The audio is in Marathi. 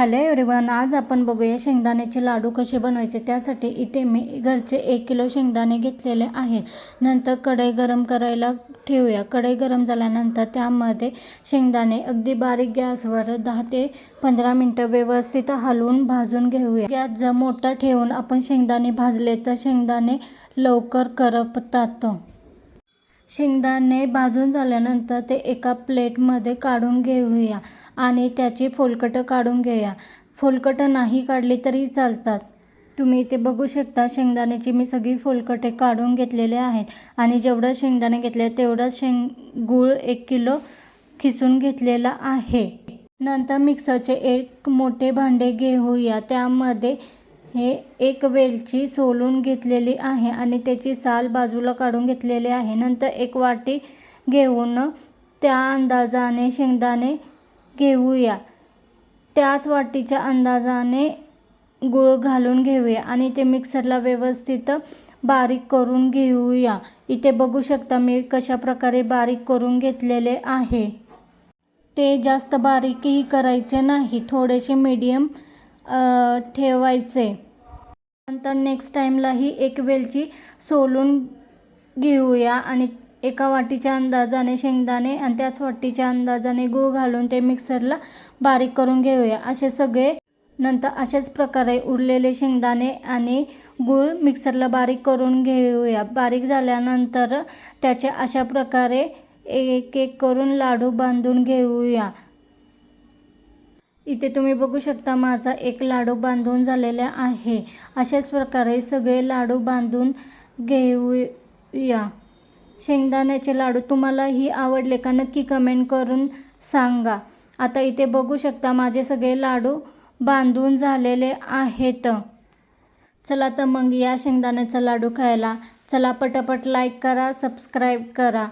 हॅलो एवढीवन आज आपण बघूया शेंगदाण्याचे लाडू कसे बनवायचे. त्यासाठी इथे मी घरचे एक किलो शेंगदाणे घेतलेले आहेत. नंतर कढई गरम करायला ठेवूया. कढई गरम झाल्यानंतर त्यामध्ये शेंगदाणे अगदी बारीक गॅसवर दहा ते पंधरा मिनटं व्यवस्थित हलवून भाजून घेऊया. गॅस जर मोठा ठेवून आपण शेंगदाणे भाजले तर शेंगदाणे लवकर करपतात. शेंगदाणे भाजून झाल्यानंतर ते एका प्लेटमध्ये काढून घेऊया आणि त्याची फोलकटं काढून घेऊया. फोलकटं नाही काढली तरी चालतात. तुम्ही इथे बघू शकता शेंगदाण्याची मी सगळी फोलकटे काढून घेतलेले आहेत आणि जेवढं शेंगदाणे घेतले तेवढं शेंग गूळ एक किलो खिसून घेतलेला आहे. नंतर मिक्सरचे एक मोठे भांडे घेऊया. त्यामध्ये हे एक वेलची सोलून घेतलेली आहे आणि त्याची साल बाजूला काढून घेतलेली आहे. नंतर एक वाटी घेऊन त्या अंदाजाने शेंगदाणे घेऊया. त्याच वाटीच्या अंदाजाने गूळ घालून घेऊया आणि ते मिक्सरला व्यवस्थित बारीक करून घेऊया. इथे बघू शकता मी कशा प्रकारे बारीक करून घेतलेले आहे. ते जास्त बारीकही करायचे नाही. थोडेसे मीडियम ठेवायचे. नंतर नेक्स्ट टाईमलाही एक वेलची सोलून घेऊया आणि एका वाटीच्या अंदाजाने शेंगदाणे आणि त्याच वाटीच्या अंदाजाने गूळ घालून ते मिक्सरला बारीक करून घेऊया. असे सगळे नंतर अशाच प्रकारे उरलेले शेंगदाणे आणि गूळ मिक्सरला बारीक करून घेऊया. बारीक झाल्यानंतर त्याचे अशा प्रकारे एक एक करून लाडू बांधून घेऊया. इथे तुम्ही बघू शकता माझा एक लाडू बांधून झालेला आहे. अशाच प्रकारे सगळे लाडू बांधून घेऊया. शेंगदाण्याचे लाडू तुम्हालाही आवडले का नक्की कमेंट करून सांगा. आता इथे बघू शकता माझे सगळे लाडू बांधून झालेले आहेत. चला तर मग या शेंगदाण्याचा लाडू खायला. चला पटापट लाईक करा सबस्क्राईब करा.